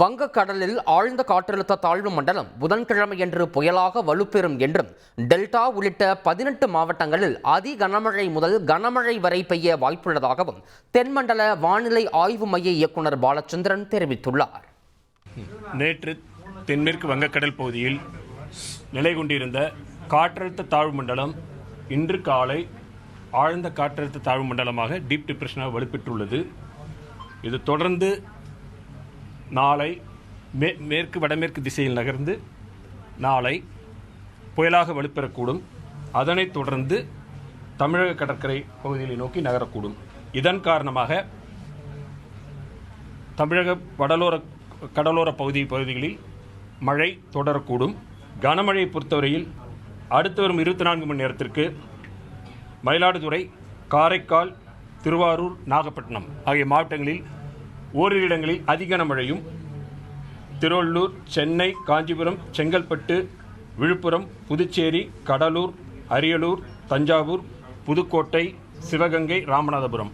வங்கக்கடலில் ஆழ்ந்த காற்றழுத்த தாழ்வு மண்டலம் புதன்கிழமையன்று புயலாக வலுப்பெறும் என்றும் டெல்டா உள்ளிட்ட பதினெட்டு மாவட்டங்களில் அதி கனமழை முதல் கனமழை வரை பெய்ய வாய்ப்புள்ளதாகவும் தென்மண்டல வானிலை ஆய்வு மைய இயக்குனர் பாலச்சந்திரன் தெரிவித்துள்ளார். நேற்று தென்மேற்கு வங்கக்கடல் பகுதியில் நிலை கொண்டிருந்த காற்றழுத்த தாழ்வு மண்டலம் இன்று காலை ஆழ்ந்த காற்றழுத்த தாழ்வு மண்டலமாக டீப் டிப்ரெஷனாக வலுப்பெற்றுள்ளது. இது தொடர்ந்து நாளை மே மேற்கு வடமேற்கு திசையில் நகர்ந்து நாளை புயலாக வலுப்பெறக்கூடும். அதனைத் தொடர்ந்து தமிழக கடற்கரை பகுதிகளை நோக்கி நகரக்கூடும். இதன் காரணமாக தமிழக வடலோர கடலோர பகுதி பகுதிகளில் மழை தொடரக்கூடும். கனமழையை பொறுத்தவரையில் அடுத்து வரும் இருபத்தி நான்கு மணி நேரத்திற்கு மயிலாடுதுறை காரைக்கால் திருவாரூர் நாகப்பட்டினம் ஆகிய மாவட்டங்களில் ஓரிரு இடங்களில் அதிக மழையும் திருவள்ளூர் சென்னை காஞ்சிபுரம் செங்கல்பட்டு விழுப்புரம் புதுச்சேரி கடலூர் அரியலூர் தஞ்சாவூர் புதுக்கோட்டை சிவகங்கை ராமநாதபுரம்.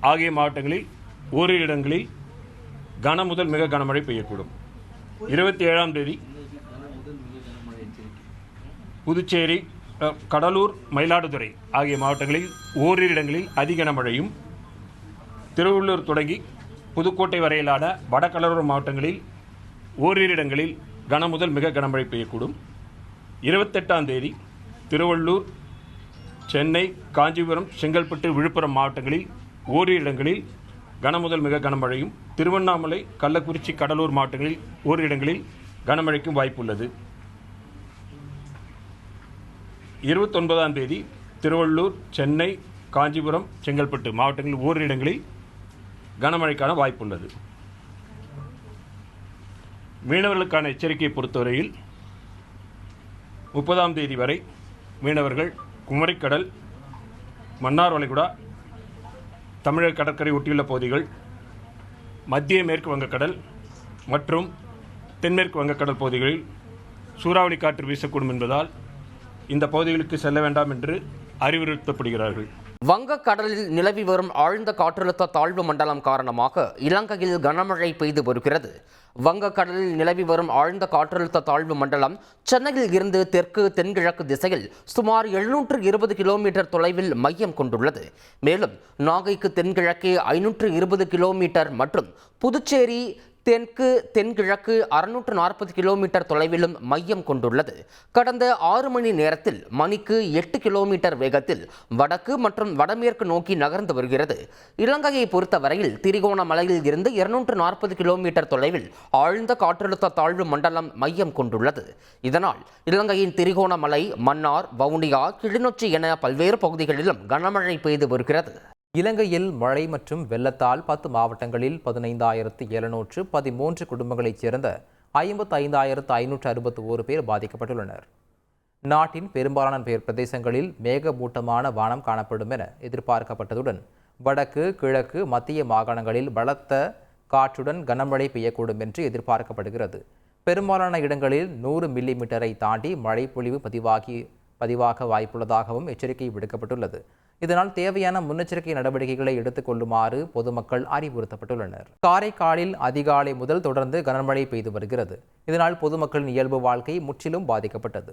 ஆகிய மாவட்டங்களில் ஓரிரு இடங்களில் கன முதல் மிக கனமழை பெய்யக்கூடும். இருபத்தி ஏழாம் தேதி புதுச்சேரி கடலூர் மயிலாடுதுறை ஆகிய மாவட்டங்களில் ஓரிரு இடங்களில் அதிக மழையும் திருவள்ளூர் தொடங்கி புதுக்கோட்டை வரையிலான வடகடலோர மாவட்டங்களில் ஓரிரு இடங்களில் கன முதல் மிக கனமழை பெய்யக்கூடும். இருபத்தெட்டாம் தேதி திருவள்ளூர் சென்னை காஞ்சிபுரம் செங்கல்பட்டு விழுப்புரம் மாவட்டங்களில் ஓரிரு இடங்களில் கன முதல் மிக கனமழையும் திருவண்ணாமலை கள்ளக்குறிச்சி கடலூர் மாவட்டங்களில் ஓரிரு இடங்களில் கனமழைக்கும் வாய்ப்புள்ளது. இருபத்தொன்பதாம் தேதி திருவள்ளூர் சென்னை காஞ்சிபுரம் செங்கல்பட்டு மாவட்டங்களில் ஓரிரு இடங்களில் கனமழைக்கான வாய்ப்புள்ளது. மீனவர்களுக்கான எச்சரிக்கையை பொறுத்தவரையில் முப்பதாம் தேதி வரை மீனவர்கள் குமரிக்கடல் மன்னார் வளைகுடா தமிழக கடற்கரை ஒட்டியுள்ள பகுதிகள் மத்திய மேற்கு வங்கக்கடல் மற்றும் தென்மேற்கு வங்கக்கடல் பகுதிகளில் சூறாவளி காற்று வீசக்கூடும் என்பதால் இந்த பகுதிகளுக்கு செல்ல வேண்டாம் என்று அறிவுறுத்தப்படுகிறார்கள். வங்கக்கடலில் நிலவி வரும் ஆழ்ந்த காற்றழுத்த தாழ்வு மண்டலம் காரணமாக இலங்கையில் கனமழை பெய்து வருகிறது. வங்கக்கடலில் நிலவி வரும் ஆழ்ந்த காற்றழுத்த தாழ்வு மண்டலம் சென்னையில் இருந்து தெற்கு தென்கிழக்கு திசையில் சுமார் எழுநூற்று இருபது கிலோமீட்டர் தொலைவில் மையம் கொண்டுள்ளது. மேலும் நாகைக்கு தென்கிழக்கே ஐநூற்று இருபது கிலோமீட்டர் மற்றும் புதுச்சேரி தெற்கு தென்கிழக்கு அறுநூற்று நாற்பது கிலோமீட்டர் தொலைவிலும் மையம் கொண்டுள்ளது. கடந்த ஆறு மணி நேரத்தில் மணிக்கு எட்டு கிலோமீட்டர் வேகத்தில் வடக்கு மற்றும் வடமேற்கு நோக்கி நகர்ந்து வருகிறது. இலங்கையை பொறுத்தவரையில் திரிகோணமலையில் இருந்து இருநூற்று நாற்பது கிலோமீட்டர் தொலைவில் ஆழ்ந்த காற்றழுத்த தாழ்வு மண்டலம் மையம் கொண்டுள்ளது. இதனால் இலங்கையின் திரிகோணமலை மன்னார் வவுனியா கிளிநொச்சி என பல்வேறு பகுதிகளிலும் கனமழை பெய்து வருகிறது. இலங்கையில் மழை மற்றும் வெள்ளத்தால் பத்து மாவட்டங்களில் பதினைந்தாயிரத்து எழுநூற்று பதிமூன்று குடும்பங்களைச் சேர்ந்த ஐம்பத்து ஐந்தாயிரத்து ஐநூற்று அறுபத்தி ஓரு பேர் பாதிக்கப்பட்டுள்ளனர். நாட்டின் பெரும்பாலான பேர் பிரதேசங்களில் மேகமூட்டமான வானம் காணப்படும் என எதிர்பார்க்கப்பட்டதுடன் வடக்கு கிழக்கு மத்திய மாகாணங்களில் பலத்த காற்றுடன் கனமழை பெய்யக்கூடும் என்று எதிர்பார்க்கப்படுகிறது. பெரும்பாலான இடங்களில் நூறு மில்லி மீட்டரை தாண்டி மழை பொழிவு பதிவாகி பதிவாக வாய்ப்புள்ளதாகவும் எச்சரிக்கை விடுக்கப்பட்டுள்ளது. இதனால் தேவையான முன்னெச்சரிக்கை நடவடிக்கைகளை எடுத்துக்கொள்ளுமாறு பொதுமக்கள் அறிவுறுத்தப்பட்டுள்ளனர். காரைக்காலில் அதிகாலை முதல் தொடர்ந்து கனமழை பெய்து வருகிறது. இதனால் பொதுமக்களின் இயல்பு வாழ்க்கை முற்றிலும் பாதிக்கப்பட்டது.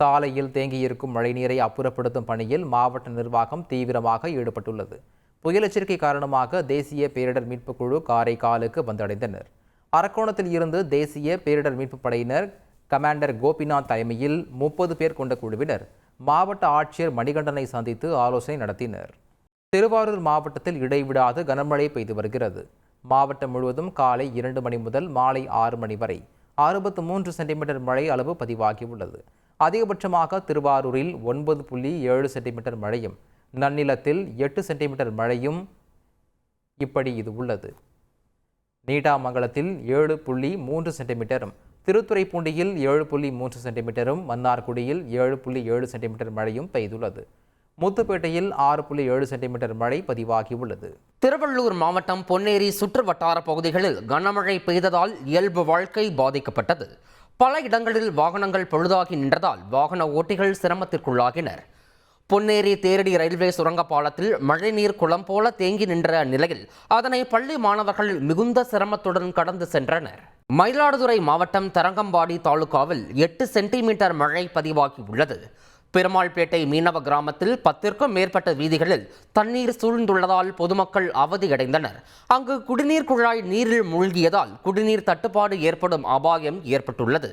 சாலையில் தேங்கியிருக்கும் மழைநீரை அப்புறப்படுத்தும் பணியில் மாவட்ட நிர்வாகம் தீவிரமாக ஈடுபட்டுள்ளது. புயல் எச்சரிக்கை காரணமாக தேசிய பேரிடர் மீட்புக் குழு காரைக்காலுக்கு வந்தடைந்தனர். அரக்கோணத்தில் இருந்து தேசிய பேரிடர் மீட்புப் படையினர் கமாண்டர் கோபிநாத் தலைமையில் முப்பது பேர் கொண்ட குழுவினர் மாவட்ட ஆட்சியர் மணிகண்டனை சந்தித்து ஆலோசனை நடத்தினர். திருவாரூர் மாவட்டத்தில் இடைவிடாது கனமழை பெய்து வருகிறது. மாவட்டம் முழுவதும் காலை இரண்டு மணி முதல் மாலை ஆறு மணி வரை அறுபத்து மூன்று சென்டிமீட்டர் மழை அளவு பதிவாகியுள்ளது. அதிகபட்சமாக திருவாரூரில் ஒன்பது புள்ளி ஏழு சென்டிமீட்டர் மழையும் நன்னிலத்தில் எட்டு சென்டிமீட்டர் மழையும் இப்படி இது உள்ளது. நீடாமங்கலத்தில் ஏழு புள்ளி மூன்று சென்டிமீட்டரும் திருத்துறைப்பூண்டியில் ஏழு புள்ளி மூன்று சென்டிமீட்டரும் மன்னார்குடியில் ஏழு புள்ளி ஏழு சென்டிமீட்டர் மழையும் பெய்துள்ளது. முத்துப்பேட்டையில் ஆறு புள்ளி ஏழு சென்டிமீட்டர் மழை பதிவாகியுள்ளது. திருவள்ளூர் மாவட்டம் பொன்னேரி சுற்று வட்டார பகுதிகளில் கனமழை பெய்ததால் இயல்பு வாழ்க்கை பாதிக்கப்பட்டது. பல இடங்களில் வாகனங்கள் பழுதாகி நின்றதால் வாகன ஓட்டிகள் சிரமத்திற்குள்ளாகினர். பொன்னேரி தேரடி ரயில்வே சுரங்க பாலத்தில் மழைநீர் குளம் போல தேங்கி நின்ற நிலையில் அதனை பள்ளி மாணவர்கள் மிகுந்த சிரமத்துடன் கடந்து சென்றனர். மயிலாடுதுறை மாவட்டம் தரங்கம்பாடி தாலுகாவில் எட்டு சென்டிமீட்டர் மழை பதிவாகி உள்ளது. பெருமாள்பேட்டை மீனவ கிராமத்தில் பத்திற்கும் மேற்பட்ட வீதிகளில் தண்ணீர் சூழ்ந்துள்ளதால் பொதுமக்கள் அவதியடைந்தனர். அங்கு குடிநீர் குழாய் நீரில் மூழ்கியதால் குடிநீர் தட்டுப்பாடு ஏற்படும் அபாயம் ஏற்பட்டுள்ளது.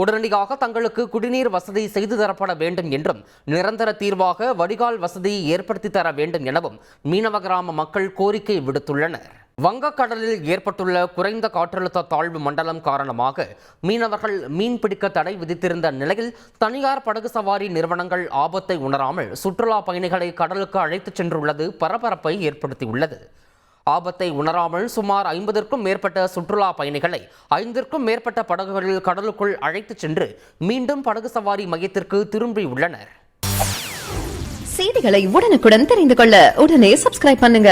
உடனடியாக தங்களுக்கு குடிநீர் வசதி செய்து தரப்பட வேண்டும் என்றும் நிரந்தர தீர்வாக வடிகால் வசதியை ஏற்படுத்தி தர வேண்டும் எனவும் மீனவ கிராம மக்கள் கோரிக்கை விடுத்துள்ளனர். வங்கக்கடலில் ஏற்பட்டுள்ள குறைந்த காற்றழுத்த தாழ்வு மண்டலம் காரணமாக மீனவர்கள் மீன்பிடிக்க தடை விதித்திருந்த நிலையில் தனியார் படகு சவாரி நிறுவனங்கள் ஆபத்தை உணராமல் சுற்றுலா பயணிகளை கடலுக்கு அழைத்துச் சென்றுள்ளது பரபரப்பை ஏற்படுத்தியுள்ளது. ஆபத்தை உணராமல் சுமார் ஐம்பதற்கும் மேற்பட்ட சுற்றுலா பயணிகளை ஐந்திற்கும் மேற்பட்ட படகுகளில் கடலுக்குள் அழைத்துச் சென்று மீண்டும் படகு சவாரி மையத்திற்கு திரும்பியுள்ளனர் செய்திகளை உடனுக்குடன் தெரிந்து கொள்ள உடனே சப்ஸ்கிரைப் பண்ணுங்க.